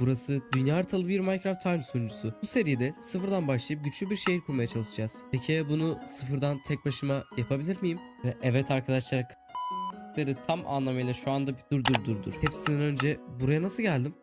Burası dünya haritalı bir Minecraft Time sunucusu. Bu seride sıfırdan başlayıp güçlü bir şehir kurmaya çalışacağız. Peki bunu sıfırdan tek başıma yapabilir miyim? Ve evet arkadaşlar dedi tam anlamıyla şu anda bir dur dur dur dur. Hepsinden önce buraya nasıl geldim?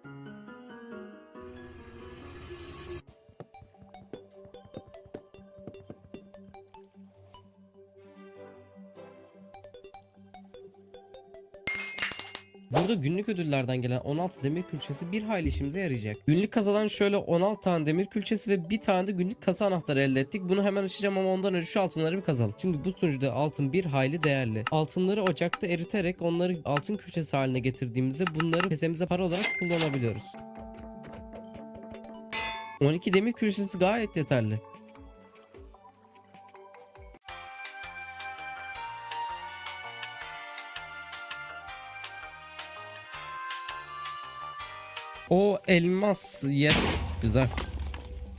Burada günlük ödüllerden gelen 16 demir külçesi bir hayli işimize yarayacak. Günlük kazadan şöyle 16 tane demir külçesi ve bir tane de günlük kasa anahtarı elde ettik. Bunu hemen açacağım ama ondan önce şu altınları bir kazalım. Çünkü bu sunucuda altın bir hayli değerli. Altınları ocakta eriterek onları altın külçesi haline getirdiğimizde bunları kesemize para olarak kullanabiliyoruz. 12 demir külçesi gayet yeterli. O elmas yes güzel.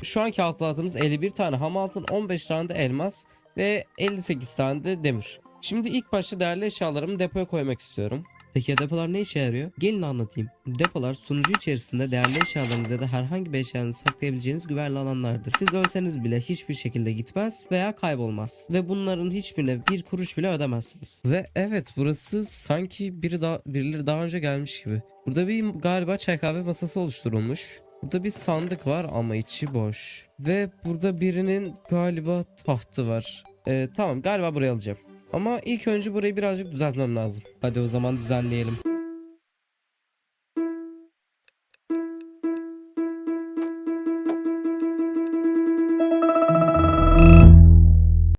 Şu anki hasılatımız 51 tane ham altın, 15 tane de elmas ve 58 tane de demir. Şimdi ilk başta değerli eşyalarımı depoya koymak istiyorum. Peki depolar ne işe yarıyor? Gelin anlatayım. Depolar sunucu içerisinde değerli eşyalarınızı ya da herhangi bir eşyanızı saklayabileceğiniz güvenli alanlardır. Siz ölseniz bile hiçbir şekilde gitmez veya kaybolmaz. Ve bunların hiçbirine bir kuruş bile ödemezsiniz. Ve evet burası sanki biri daha, birileri daha önce gelmiş gibi. Burada bir galiba çay kahve masası oluşturulmuş. Burada bir sandık var ama içi boş. Ve burada birinin galiba tahtı var. Ee, tamam galiba burayı alacağım. Ama ilk önce burayı birazcık düzeltmem lazım. Hadi o zaman düzenleyelim.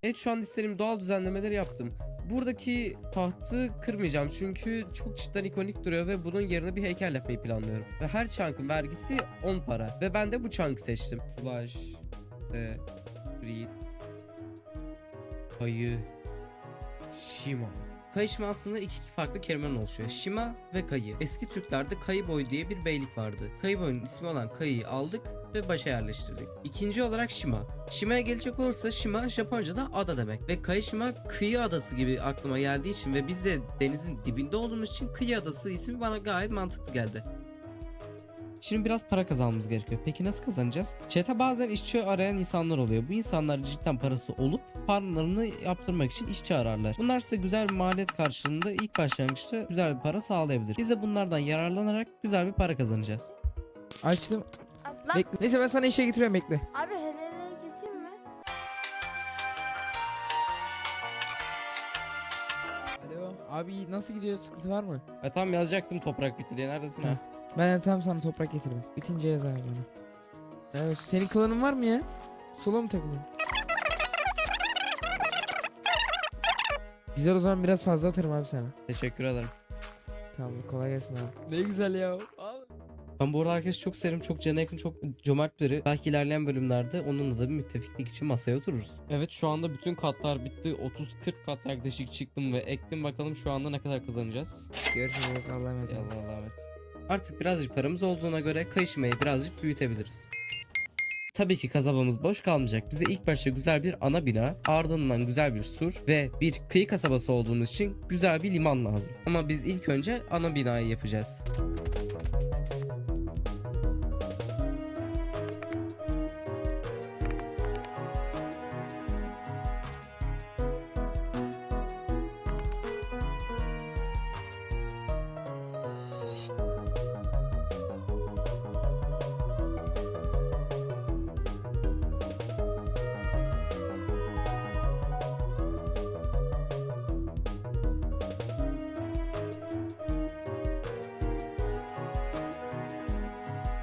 Evet şu an istediğim doğal düzenlemeleri yaptım. Buradaki tahtı kırmayacağım çünkü çok cidden ikonik duruyor ve bunun yerine bir heykel yapmayı planlıyorum. Ve her çankın vergisi 10 para. Ve ben de bu çankı seçtim. Slash T Reed Kayı Shima Kayı Shima aslında iki farklı kelimeden oluşuyor. Shima ve Kayı. Eski Türklerde Kayı Boyu diye bir beylik vardı. Kayı Boyu'nun ismi olan Kayı'yı aldık ve başa yerleştirdik. İkinci olarak Shima. Shima'ya gelecek olursa Shima Japonca'da ada demek. Ve Kaishima kıyı adası gibi aklıma geldiği için ve biz de denizin dibinde olduğumuz için kıyı adası ismi bana gayet mantıklı geldi. Şimdi biraz para kazanmamız gerekiyor. Peki nasıl kazanacağız? Chat'e bazen işçi arayan insanlar oluyor. Bu insanlar cidden parası olup paralarını yaptırmak için işçi ararlar. Bunlar size güzel bir maliyet karşılığında ilk başlangıçta güzel bir para sağlayabilir. Biz de bunlardan yararlanarak güzel bir para kazanacağız. Açtım. Bekle. Neyse ben sana işe getiriyorum bekle. abi helaleyi keseyim mi? Alo. Abi nasıl gidiyor? Sıkıntı var mı? E tamam yazacaktım toprak bitti diye. Neredesin ha? Ben de tam sana toprak getirdim. Bitince yaz abi bana. Evet, senin klanın var mı ya? Solo mu takılıyorsun? Güzel o zaman biraz fazla atarım abi sana. Teşekkür ederim. Tamam kolay gelsin abi. Ne güzel ya. Ben bu arada herkesi çok severim. Çok cana yakın, çok cömert biri. Belki ilerleyen bölümlerde onunla da bir müttefiklik için masaya otururuz. Evet şu anda bütün katlar bitti. 30-40 kat yaklaşık çıktım ve ektim. Bakalım şu anda ne kadar kazanacağız. Görüşürüz Allah'a emanet Ey olun. Artık birazcık paramız olduğuna göre kayışmayı birazcık büyütebiliriz. Tabii ki kasabamız boş kalmayacak. Bize ilk başta güzel bir ana bina, ardından güzel bir sur ve bir kıyı kasabası olduğumuz için güzel bir liman lazım. Ama biz ilk önce ana binayı yapacağız.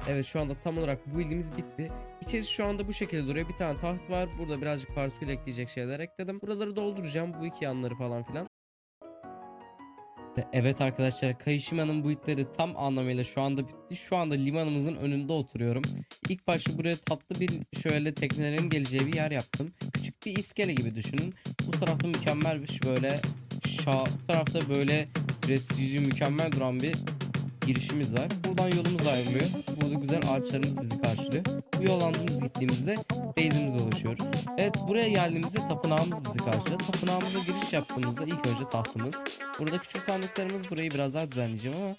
Evet şu anda tam olarak bu ilgimiz bitti. İçerisi şu anda bu şekilde duruyor. Bir tane taht var. Burada birazcık partikül ekleyecek şeyler ekledim. Buraları dolduracağım. Bu iki yanları falan filan. Ve evet arkadaşlar Kayışima'nın bu itleri tam anlamıyla şu anda bitti. Şu anda limanımızın önünde oturuyorum. İlk başta buraya tatlı bir şöyle teknelerin geleceği bir yer yaptım. Küçük bir iskele gibi düşünün. Bu tarafta mükemmel bir böyle şa tarafta böyle prestijli mükemmel duran bir girişimiz var. Buradan yolumuz ayrılıyor. Burada güzel ağaçlarımız bizi karşılıyor. Bu yoldan dümdüz gittiğimizde base'imize ulaşıyoruz. Evet buraya geldiğimizde tapınağımız bizi karşılıyor. Tapınağımıza giriş yaptığımızda ilk önce tahtımız. Burada küçük sandıklarımız burayı biraz daha düzenleyeceğim ama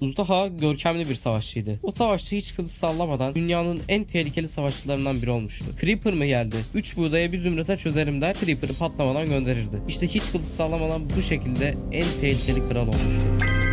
Uzdaha görkemli bir savaşçıydı. O savaşçı hiç kılıç sallamadan dünyanın en tehlikeli savaşçılarından biri olmuştu. Creeper mı geldi? 3 buğdaya bir zümrüte çözerim der. Creeper'ı patlamadan gönderirdi. İşte hiç kılıç sallamadan bu şekilde en tehlikeli kral olmuştu.